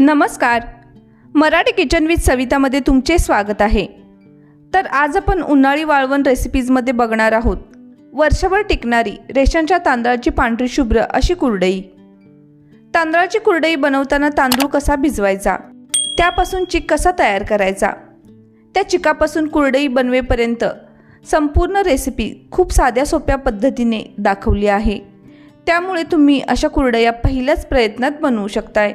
नमस्कार. Marathi kitchen with सवितामध्ये तुमचे स्वागत आहे. तर आज आपण उन्हाळी वाळवण रेसिपीजमध्ये बघणार आहोत. वर्षभर टिकणारी रेशनच्या तांदळाची पांढरी शुभ्र अशी कुरडई. तांदळाची कुरडई बनवताना तांदूळ कसा भिजवायचा? त्यापासून चिक कसा तयार करायचा? त्या चिकापासून कुरडई बनवेपर्यंत संपूर्ण रेसिपी खूप साध्या सोप्या पद्धतीने दाखवली आहे. त्यामुळे तुम्ही अशा कुरडया पहिल्याच प्रयत्नात बनवू शकताय.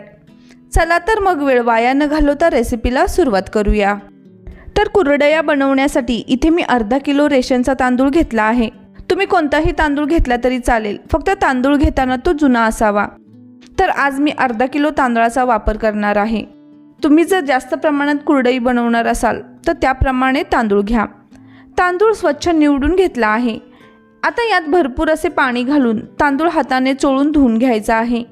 चला तर मग वेळ वाया न घालवता रेसिपीला सुरुवात करूया. तर कुरडया बनवण्यासाठी इथे मी अर्धा किलो रेशनचा तांदूळ घेतला आहे. तुम्ही कोणताही तांदूळ घेतला तरी चालेल फक्त तांदूळ घेताना तो जुना असावा. तर आज मी अर्धा किलो तांदळाचा वापर करणार आहे. तुम्ही जर जास्त प्रमाणात कुरडई बनवणार असाल तर त्याप्रमाणे तांदूळ घ्या. तांदूळ स्वच्छ निवडून घेतला आहे. आता यात भरपूर असे पाणी घालून तांदूळ हाताने चोळून धुवून घ्यायचा आहे.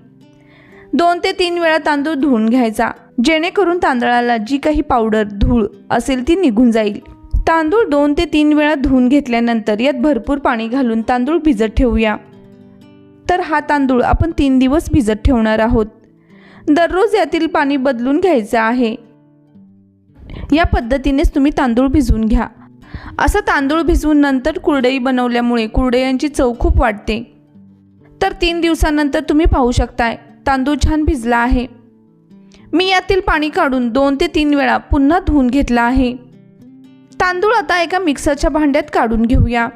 दोन ते तीन वेळा तांदूळ धुवून घ्यायचा. जेणेकरून तांदळाला जी काही पावडर धूळ असेल ती निघून जाईल. तांदूळ दोन ते तीन वेळा धुवून घेतल्यानंतर यात भरपूर पाणी घालून तांदूळ भिजत ठेवूया. तर हा तांदूळ आपण तीन दिवस भिजत ठेवणार आहोत. दररोज यातील पाणी बदलून घ्यायचं आहे. या पद्धतीनेच तुम्ही तांदूळ भिजवून घ्या. असं तांदूळ भिजवून नंतर कुरडई बनवल्यामुळे कुरडयांची चव खूप वाढते. तर तीन दिवसानंतर तुम्ही पाहू शकताय तांदूळ छान भिजला आहे. मी यातील पाणी काढून दोन ते तीन वेळा पुन्हा धुवून घेतला आहे. तांदूळ आता एका मिक्सरच्या भांड्यात काढून घेऊया.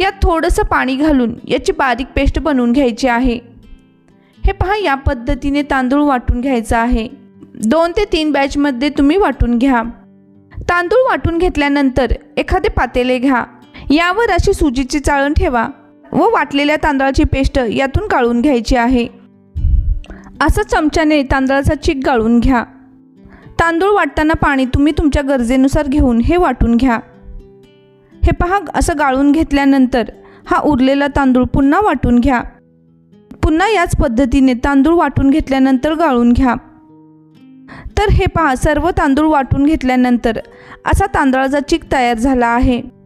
यात थोडंसं पाणी घालून याची बारीक पेस्ट बनवून घ्यायची आहे. हे पहा या पद्धतीने तांदूळ वाटून घ्यायचा आहे. दोन ते तीन बॅचमध्ये तुम्ही वाटून घ्या. तांदूळ वाटून घेतल्यानंतर एखादे पातेले घ्या. यावर अशी सुजीची चाळण ठेवा. व वाटलेल्या तांदळाची पेस्ट यातून गाळून घ्यायची आहे. असं चमच्याने तांदळाचा चिक गाळून घ्या. तांदूळ वाटताना पाणी तुम्ही तुमच्या गरजेनुसार घेऊन हे वाटून घ्या. हे पहा असं गाळून घेतल्यानंतर हा उरलेला तांदूळ पुन्हा वाटून घ्या. पुन्हा याच पद्धतीने तांदूळ वाटून घेतल्यानंतर गाळून घ्या. तर हे पहा सर्व तांदूळ वाटून घेतल्यानंतर असा तांदळाचा चिक तयार झाला आहे.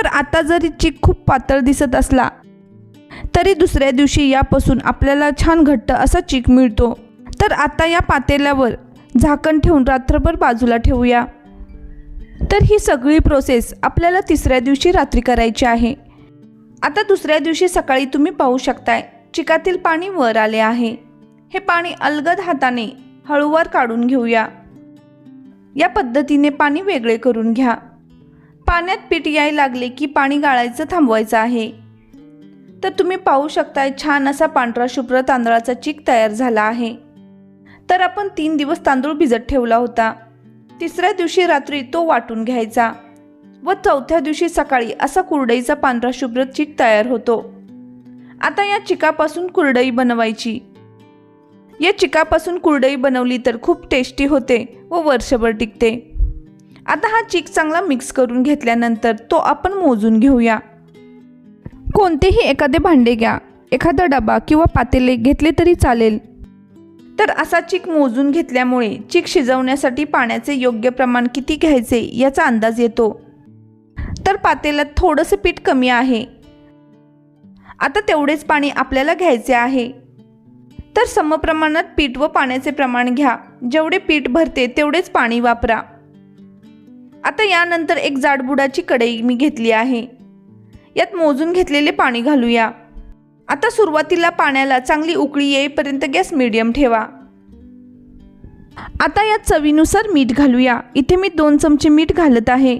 तर आता जरी चीक खूप पातळ दिसत असला तरी दुसऱ्या दिवशी यापासून आपल्याला छान घट्ट असा चीक मिळतो. तर आता या पातेल्यावर झाकण ठेवून रात्रभर बाजूला ठेवूया. तर ही सगळी प्रोसेस आपल्याला तिसऱ्या दिवशी रात्री करायची आहे. आता दुसऱ्या दिवशी सकाळी तुम्ही पाहू शकताय चिकातील पाणी वर आले आहे. हे पाणी अलगद हाताने हळूवार काढून घेऊया. या पद्धतीने पाणी वेगळे करून घ्या. पाण्यात पीठ याय लागले की पाणी गाळायचं थांबवायचं आहे. तर तुम्ही पाहू शकताय छान असा पांढरा शुभ्र तांदळाचा चीक तयार झाला आहे. तर आपण तीन दिवस तांदूळ भिजत ठेवला होता. तिसऱ्या दिवशी रात्री तो वाटून घ्यायचा. व चौथ्या दिवशी सकाळी असा कुरडईचा पांढरा शुभ्र चीक तयार होतो. आता या चिकापासून कुरडई बनवायची. या चिकापासून कुरडई बनवली तर खूप टेस्टी होते व वर्षभर टिकते. आता हा चिक चांगला मिक्स करून घेतल्यानंतर तो आपण मोजून घेऊया. कोणतेही एखादे भांडे घ्या. एखादा डबा किंवा पातेले घेतले तरी चालेल. तर असा चिक मोजून घेतल्यामुळे चिक शिजवण्यासाठी पाण्याचे योग्य प्रमाण किती घ्यायचे याचा अंदाज येतो. तर पातेल्यात थोडंसं पीठ कमी आहे. आता तेवढेच पाणी आपल्याला घ्यायचे आहे. तर समप्रमाणात पीठ व पाण्याचे प्रमाण घ्या. जेवढे पीठ भरते तेवढेच पाणी वापरा. आता यानंतर एक जाडबुडाची कढई मी घेतली आहे. यात मोजून घेतलेले पाणी घालूया. आता सुरुवातीला पाण्याला चांगली उकळी येईपर्यंत गॅस मिडियम ठेवा. आता यात चवीनुसार मीठ घालूया. इथे मी दोन चमचे मीठ घालत आहे.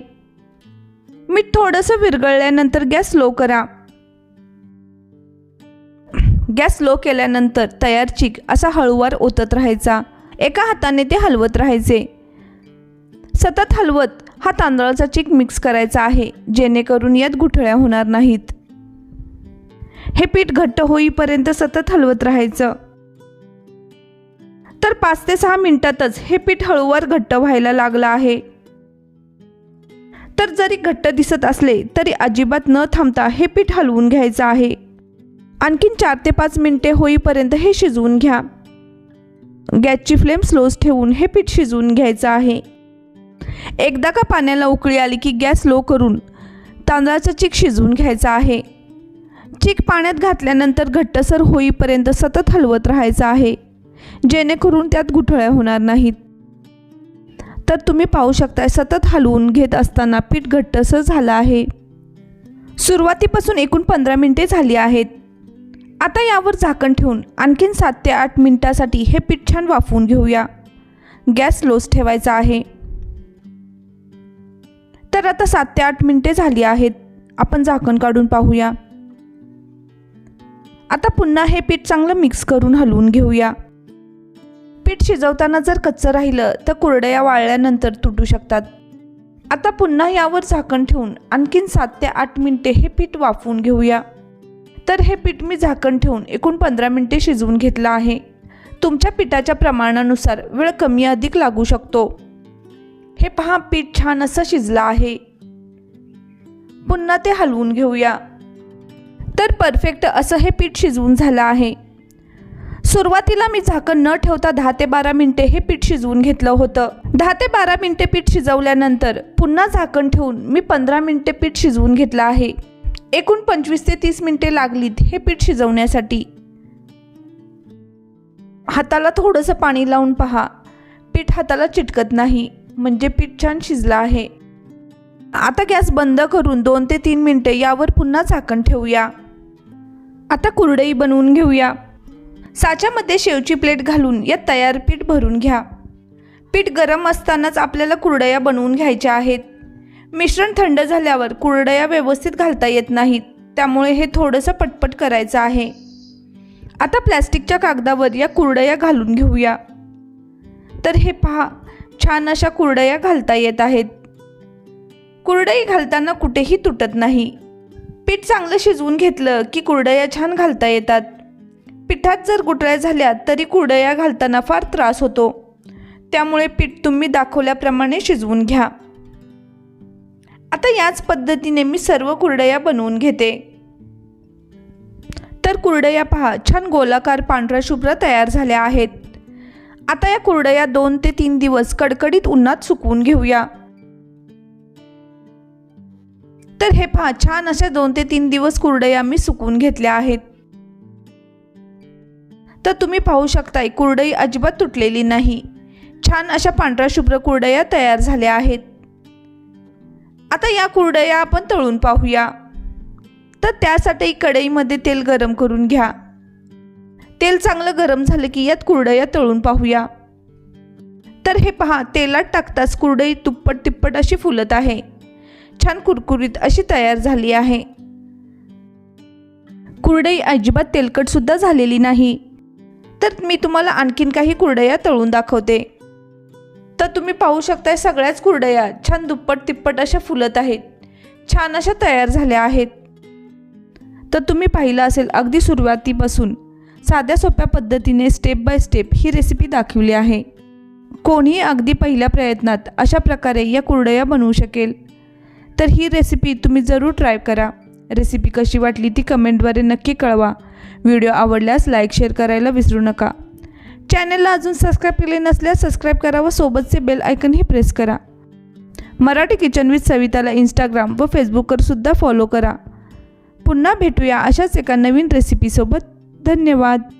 मीठ थोडंसं विरघळल्यानंतर गॅस लो करा. गॅस लो केल्यानंतर तयार चिक असा हळूवार ओतत राहायचा. एका हाताने ते हलवत राहायचे. सतत हलवत हा तांदळाचा चिक मिक्स करायचा आहे जेणेकरून यात गुठळ्या होणार नाहीत. हे पीठ घट्ट होईपर्यंत सतत हलवत राहायचं. तर पाच ते सहा मिनिटातच हे पीठ हळूवार घट्ट व्हायला लागलं आहे. तर जरी घट्ट दिसत असले तरी अजिबात न थांबता हे पीठ हलवून घ्यायचं आहे. आणखीन चार ते पाच मिनिटे होईपर्यंत हे शिजवून घ्या. गॅसची फ्लेम स्लोच ठेवून हे पीठ शिजवून घ्यायचं आहे. एकदा का पाण्याला उकळी आली की गॅस लो करून तांदळाचं चीक शिजवून घ्यायचा आहे. चीक पाण्यात घातल्यानंतर घट्टसर होईपर्यंत सतत हलवत राहायचं आहे. जेणेकरून त्यात गुठळ्या होणार नाहीत. तर तुम्ही पाहू शकता सतत हलवून घेत असताना पीठ घट्टसर झालं आहे. सुरुवातीपासून एकूण पंधरा मिनिटे झाली आहेत. आता यावर झाकण ठेवून आणखीन सात ते आठ मिनिटासाठी हे पीठ छान वाफवून घेऊया. गॅस लोच ठेवायचा आहे. तर आता सात ते आठ मिनिटे झाली आहेत. आपण झाकण काढून पाहूया. आता पुन्हा हे पीठ चांगलं मिक्स करून हलवून घेऊया. पीठ शिजवताना जर कच्चं राहिलं तर कुरडया वाळल्यानंतर तुटू शकतात. आता पुन्हा यावर झाकण ठेवून आणखीन सात ते आठ मिनिटे हे पीठ वाफवून घेऊया. तर हे पीठ मी झाकण ठेवून एकूण पंधरा मिनिटे शिजवून घेतलं आहे. तुमच्या पिठाच्या प्रमाणानुसार वेळ कमी अधिक लागू शकतो. हे पहा पीठ छान असं शिजलं आहे. पुन्हा ते हलवून घेऊया. तर परफेक्ट असं हे पीठ शिजवून झालं आहे. सुरुवातीला मी झाकण न ठेवता दहा ते बारा मिनटे हे पीठ शिजवून घेतलं होतं. दहा ते बारा मिनटे पीठ शिजवल्यानंतर पुन्हा झाकण ठेवून मी पंधरा मिनटे पीठ शिजवून घेतलं आहे. एकूण पंचवीस ते तीस मिनटे लागलीत हे पीठ शिजवण्यासाठी. हाताला थोडंसं पाणी लावून पहा. पीठ हाताला चिटकत नाही. म्हणजे पीठ छान शिजलं आहे. आता गॅस बंद करून दोन ते तीन मिनटे यावर पुन्हा झाकण ठेवूया. आता कुरडई बनवून घेऊया. साच्यामध्ये शेवची प्लेट घालून यात तयार पीठ भरून घ्या. पीठ गरम असतानाच आपल्याला कुरडया बनवून घ्यायच्या आहेत. मिश्रण थंड झाल्यावर कुरडया व्यवस्थित घालता येत नाहीत त्यामुळे हे थोडंसं पटपट करायचं आहे. आता प्लॅस्टिकच्या कागदावर या कुरडया घालून घेऊया. तर हे पहा छान अशा कुरडया घालता येत आहेत. कुरडई घालताना कुठेही तुटत नाही. पीठ चांगलं शिजवून घेतलं की कुरडया छान घालता येतात. पिठात जर गुटळ्या झाल्या तरी कुरडया घालताना फार त्रास होतो. त्यामुळे पीठ तुम्ही दाखवल्याप्रमाणे शिजवून घ्या. आता याच पद्धतीने मी सर्व कुरडया बनवून घेते. तर कुरडया पहा छान गोलाकार पांढऱ्या शुभ्र तयार झाल्या आहेत. आता या कुरडया दोन ते तीन दिवस कडकडीत उन्हात सुकवून घेऊया. तर हे पहा छान अशा दोन ते तीन दिवस कुरडया मी सुकवून घेतल्या आहेत. तर तुम्ही पाहू शकताय कुरडई अजिबात तुटलेली नाही. छान अशा पांढऱ्या शुभ्र कुरडया तयार झाल्या आहेत. आता या कुरडया आपण तळून पाहूया. तर त्यासाठी कढईमध्ये तेल गरम करून घ्या. तेल चांगलं गरम झालं की यात कुरडया तळून पाहूया. तर हे पहा तेलात टाकताच कुरडई तुप्पट तिप्पट अशी फुलत आहे. छान कुरकुरीत अशी तयार झाली आहे. कुरडई अजिबात तेलकट सुद्धा झालेली नाही. तर मी तुम्हाला आणखीन काही कुरडया तळून दाखवते. तर तुम्ही पाहू शकताय सगळ्याच कुरडया छान दुप्पट तिप्पट अशा फुलत आहेत. छान अशा तयार झाल्या आहेत. तर तुम्ही पाहिलं असेल अगदी सुरुवातीपासून. साध्या सोप्या पद्धतीने स्टेप बाय स्टेप ही रेसिपी दाखवली आहे. कोणीही अगदी पहिल्या प्रयत्नात अशा प्रकारे या कुरडया बनवू शकेल. तर ही रेसिपी तुम्ही जरूर ट्राय करा. रेसिपी कशी वाटली ती कमेंटद्वारे नक्की कळवा. व्हिडिओ आवडल्यास लाईक शेअर करायला विसरू नका. चॅनलला अजून सबस्क्राईब केले नसल्यास सबस्क्राईब करा व सोबतचे बेल आयकनही प्रेस करा. मराठी किचन विथ सविताला इंस्टाग्राम व फेसबुकवर सुद्धा फॉलो करा. पुन्हा भेटूया अशाच एका नवीन रेसिपीसोबत धन्यवाद.